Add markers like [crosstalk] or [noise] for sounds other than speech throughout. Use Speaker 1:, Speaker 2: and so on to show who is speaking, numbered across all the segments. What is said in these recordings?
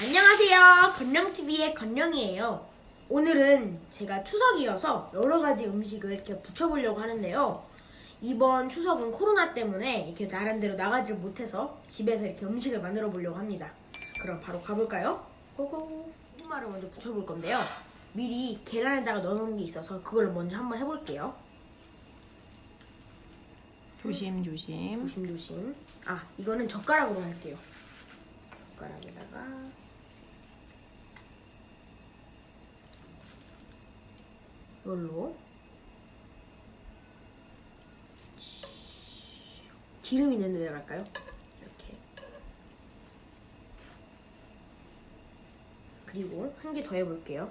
Speaker 1: 안녕하세요. 건영TV의 건영이에요. 오늘은 제가 추석이어서 여러 가지 음식을 이렇게 붙여보려고 하는데요. 이번 추석은 코로나 때문에 이렇게 나름대로 나가질 못해서 집에서 이렇게 음식을 만들어 보려고 합니다. 그럼 바로 가볼까요? 고고. 고구마를 먼저 붙여볼 건데요. 미리 계란에다가 넣어놓은 게 있어서 그걸 먼저 한번 해볼게요.
Speaker 2: 조심 조심.
Speaker 1: 조심조심. 아, 이거는 젓가락으로 할게요. 젓가락에다가 이걸로 기름 있는 데 갈까요? 이렇게. 그리고 한 개 더 해볼게요.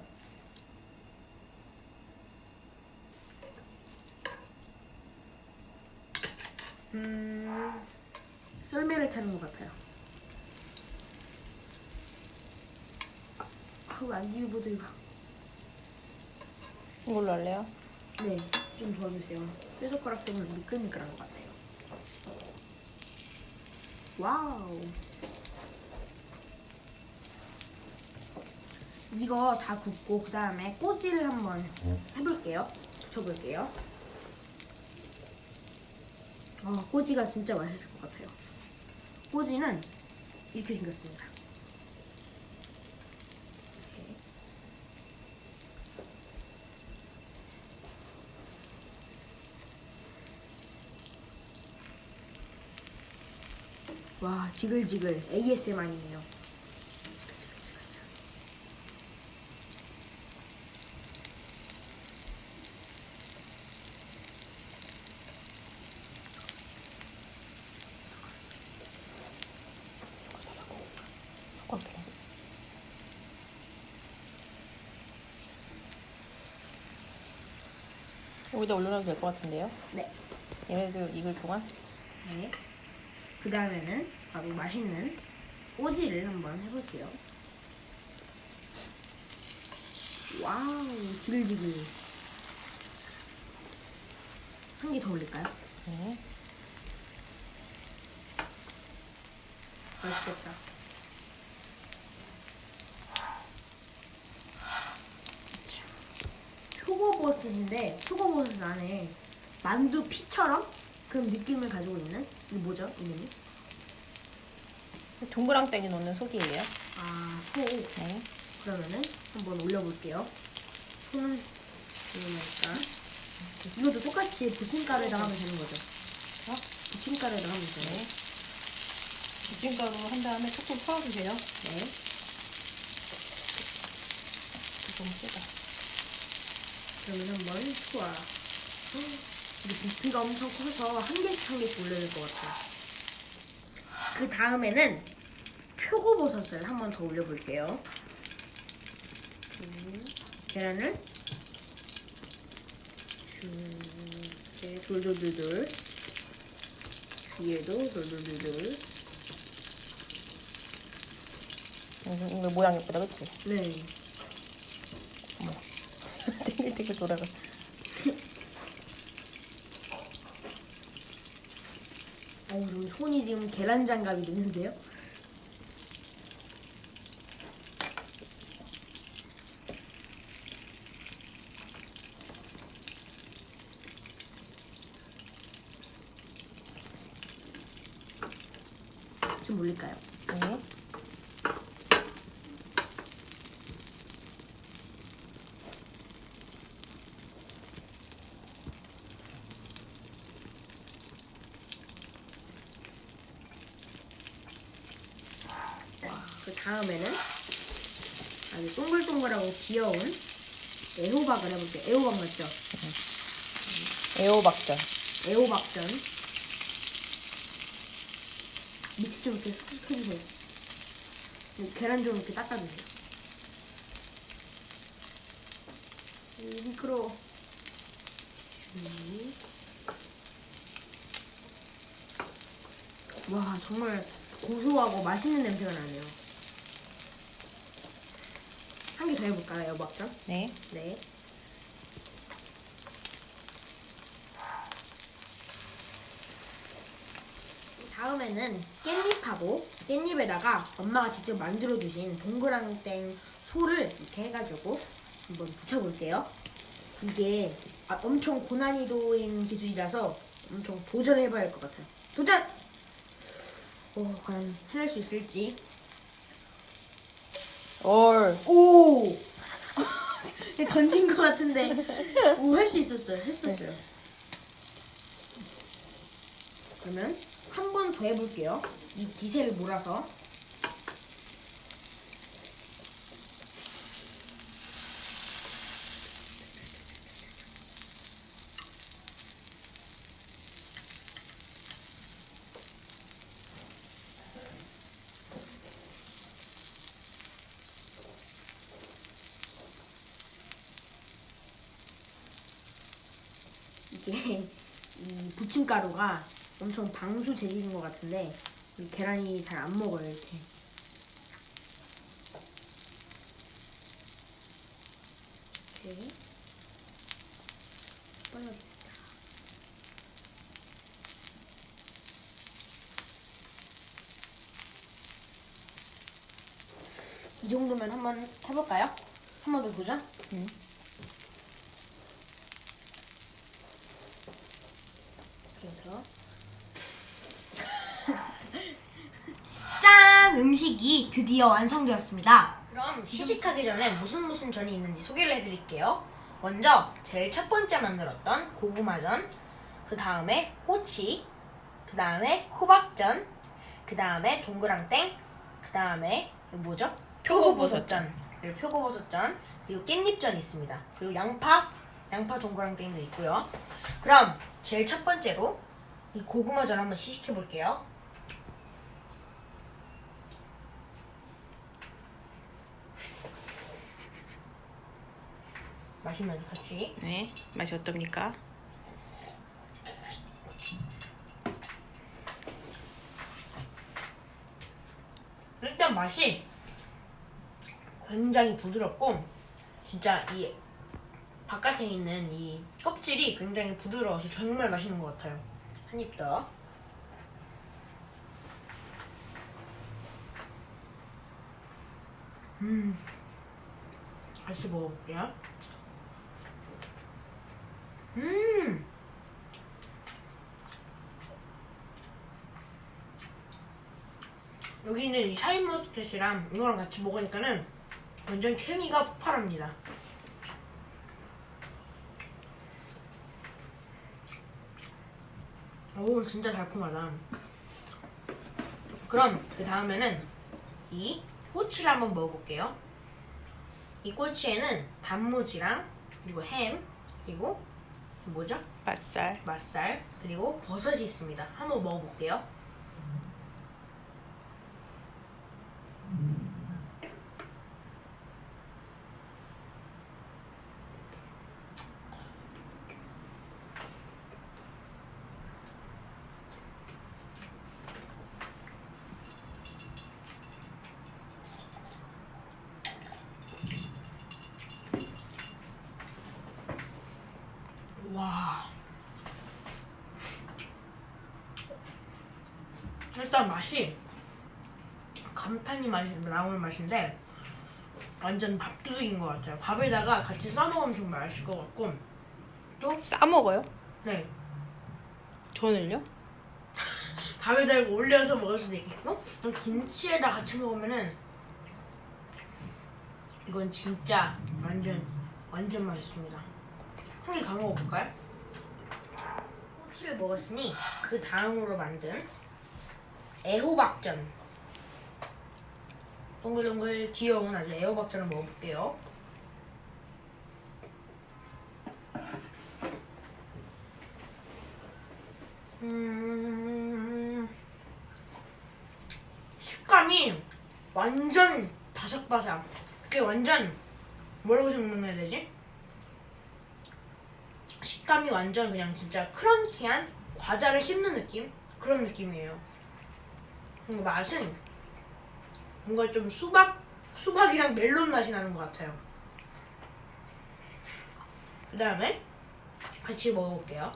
Speaker 1: 음, 썰매를 타는 것 같아요. 아우 안 입어도 이거.
Speaker 2: 이걸로 할래요?
Speaker 1: 네, 좀 도와주세요. 쇠 젓가락 때문에 미끌미끌한 것 같아요. 와우. 이거 다 굽고 그 다음에 꼬지를 한번 해볼게요. 붙여볼게요. 아, 꼬지가 진짜 맛있을 것 같아요. 꼬지는 이렇게 생겼습니다. 이렇게. 와 지글지글 ASMR이네요.
Speaker 2: 여기다 올려놔도 될 것 같은데요?
Speaker 1: 네.
Speaker 2: 얘네들 익을 동안
Speaker 1: 네. 그 다음에는 바로 맛있는 꼬지를 한번 해볼게요. 와우 지글지글. 한 개 더 올릴까요?
Speaker 2: 네.
Speaker 1: 맛있겠다. 표고버섯인데 표고버섯 안에 만두 피처럼 그런 느낌을 가지고 있는 이게 뭐죠 이름이?
Speaker 2: 동그랑땡이 넣는 속이에요.
Speaker 1: 아 소.
Speaker 2: 네.
Speaker 1: 그러면은 한번 올려볼게요. 손은 이거니까 이것도 똑같이 부침가루에다 하면 되는 거죠?
Speaker 2: 어?
Speaker 1: 부침가루에다 하면 돼요.
Speaker 2: 네. 부침가루 한 다음에 조금 풀어주세요.
Speaker 1: 네.
Speaker 2: 너무 세다.
Speaker 1: 그러면 한번 투하. 이게 부피가 엄청 커서 한 개씩 한 개씩 올려야 될 것 같아요. 그 다음에는 표고버섯을 한 번 더 올려볼게요. 음, 계란을 이렇게 돌돌돌돌 위에도 돌돌돌돌
Speaker 2: 이거, 이거 모양 예쁘다, 그치?
Speaker 1: 네
Speaker 2: 탱글탱글 [laughs] 돌아가.
Speaker 1: 어우 저 손이 지금 계란 장갑이 됐는데요 좀 올릴까요?
Speaker 2: 네.
Speaker 1: 그 다음에는 아주 동글동글하고 귀여운 애호박을 해볼게요. 애호박 맞죠?
Speaker 2: 애호박전.
Speaker 1: 애호박전. 밑에 좀 이렇게 쏙 해주세요. 계란 좀 이렇게 닦아주세요. 이 미끄러워. 음. 와 정말 고소하고 맛있는 냄새가 나네요. 한 개 더 해볼까요, 애호박전?
Speaker 2: 네.
Speaker 1: 네. 다음에는 깻잎하고 깻잎에다가 엄마가 직접 만들어 주신 동그랑땡 소를 이렇게 해가지고 한번 붙여볼게요. 이게 아, 엄청 고난이도인 기술이라서 엄청 도전해봐야 할 것 같아요. 도전! 오, 과연 해낼 수 있을지.
Speaker 2: 얼.
Speaker 1: 오! 던진 것 같은데 오 할 수 있었어요. 했었어요. 그러면 한 번 더 해볼게요. 이 기세를 몰아서 이게 이 부침가루가 엄청 방수 재질인 것 같은데 이 계란이 잘 안 먹어요 이렇게. 이렇게 빨라줍니다. 이 정도면 한번 해볼까요? 한 번더 도전?
Speaker 2: 응.
Speaker 1: 그래서 [laughs] 짠! 음식이 드디어 완성되었습니다. 그럼 시식하기 전에 무슨 무슨 전이 있는지 소개를 해드릴게요. 먼저 제일 첫 번째 만들었던 고구마전, 그 다음에 꼬치, 그 다음에 호박전, 그 다음에 동그랑땡, 그 다음에 뭐죠? 표고버섯전, 그리고 표고버섯전, 그리고 깻잎전 있습니다. 그리고 양파, 양파 동그랑땡도 있고요. 그럼 제일 첫 번째로 이 고구마전 한번 시식해 볼게요. [laughs] 마시면서 같이.
Speaker 2: 네. 맛이 어떻습니까?
Speaker 1: 일단 맛이 굉장히 부드럽고 진짜 이 바깥에 있는 이 껍질이 굉장히 부드러워서 정말 맛있는 것 같아요. 한 입 더. 음, 다시 먹어볼게요. 음, 여기 있는 이 샤인머스켓이랑 이거랑 같이 먹으니까는 완전 케미가 폭발합니다. 오 진짜 달콤하다. 그럼 그 다음에는 이 꼬치를 한번 먹어볼게요. 이 꼬치에는 단무지랑 그리고 햄 그리고 뭐죠?
Speaker 2: 맛살.
Speaker 1: 맛살 그리고 버섯이 있습니다. 한번 먹어볼게요. 와. 일단 맛이 감탄이 맛이 나오는 맛인데 완전 밥도둑인 것 같아요. 밥에다가 같이 싸먹으면 정말 맛있을 것 같고 또
Speaker 2: 싸 먹어요?
Speaker 1: 네.
Speaker 2: 저는요? [laughs]
Speaker 1: 밥에다 이거 올려서 먹을 수도 있겠고 또 김치에다 같이 먹으면은 이건 진짜 완전 완전 맛있습니다. 한입다 먹어볼까요? 꼬치를 먹었으니 그 다음으로 만든 애호박전 동글동글 귀여운 아주 애호박전을 먹어볼게요. 음, 식감이 완전 바삭바삭. 그게 완전 뭐라고 설명해야 되지? 식감이 완전 그냥 진짜 크런키한 과자를 씹는 느낌? 그런 느낌이에요. 뭔가 맛은 뭔가 좀 수박, 수박이랑 멜론 맛이 나는 것 같아요. 그 다음에 같이 먹어볼게요.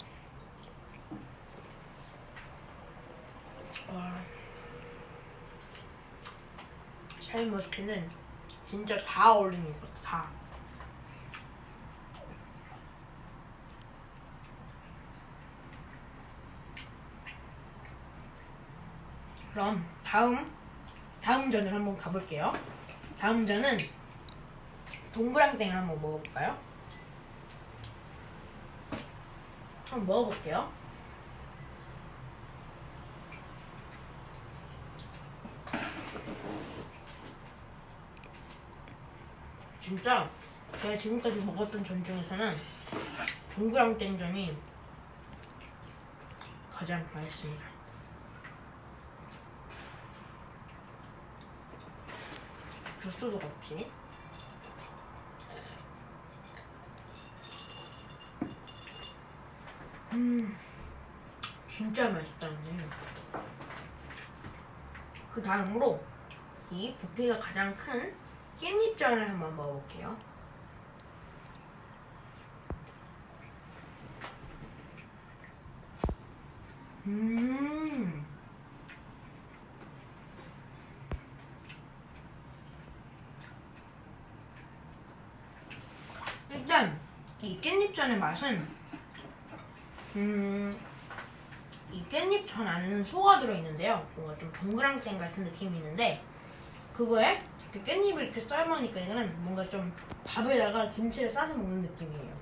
Speaker 1: 와. 샤인머스켓은 진짜 다 어울리는 것 같아. 다. 그럼 다음 다음 전을 한번 가볼게요. 다음 전은 동그랑땡을 한번 먹어볼까요? 한번 먹어볼게요. 진짜 제가 지금까지 먹었던 전 중에서는 동그랑땡전이 가장 맛있습니다. 줄 수도 없지. 음, 진짜 맛있다는데. 그 다음으로 이 부피가 가장 큰 깻잎전을 한번 먹어볼게요. 음. 일단 이 깻잎전의 맛은 음. 이 깻잎전 안에는 소가 들어있는데요. 뭔가 좀 동그랑땡 같은 느낌이 있는데 그거에 이렇게 깻잎을 이렇게 삶으니까 이거는 뭔가 좀 밥에다가 김치를 싸서 먹는 느낌이에요.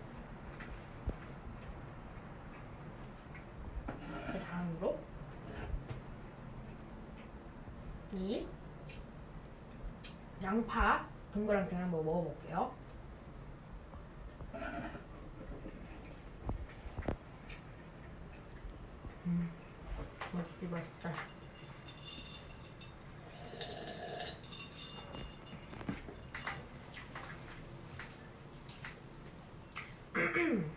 Speaker 1: 그 다음으로 이 양파 동그랑땡 한번 먹어볼게요. 음, 맛있지 맛있다. [clears throat]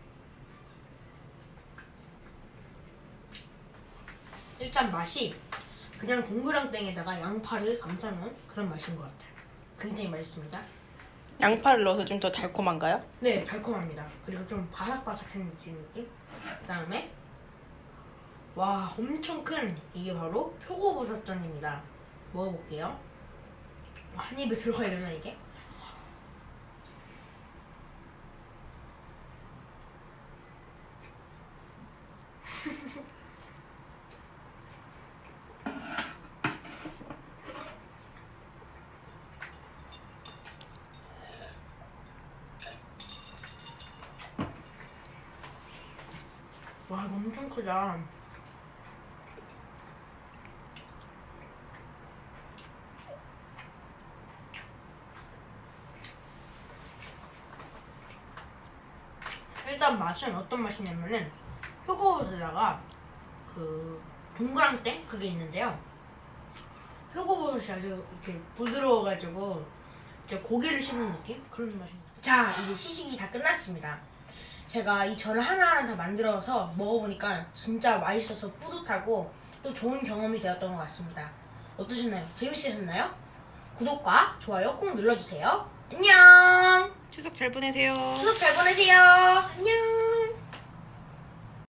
Speaker 1: 일단 맛이 그냥 동그랑땡에다가 양파를 감싸놓은 그런 맛인 것 같아요. 굉장히 맛있습니다.
Speaker 2: 양파를 넣어서 좀 더 달콤한가요?
Speaker 1: 네, 달콤합니다. 그리고 좀 바삭바삭한 느낌. 느낌. 그다음에 와, 엄청 큰 이게 바로 표고버섯전입니다. 먹어볼게요. 한 입에 들어가려나 이게? [laughs] 와, 이거 엄청 크다. 일단 맛은 어떤 맛이냐면은 표고버섯에다가 그 동그랑땡 그게 있는데요. 표고버섯이 아주 이렇게 부드러워가지고 이제 고기를 씹는 느낌 그런 맛입니다. 자 이제 시식이 다 끝났습니다. 제가 이 전을 하나하나 다 만들어서 먹어보니까 진짜 맛있어서 뿌듯하고 또 좋은 경험이 되었던 것 같습니다. 어떠셨나요? 재밌으셨나요? 구독과 좋아요 꼭 눌러주세요. 안녕!
Speaker 2: 추석 잘 보내세요.
Speaker 1: 추석 잘 보내세요. 안녕!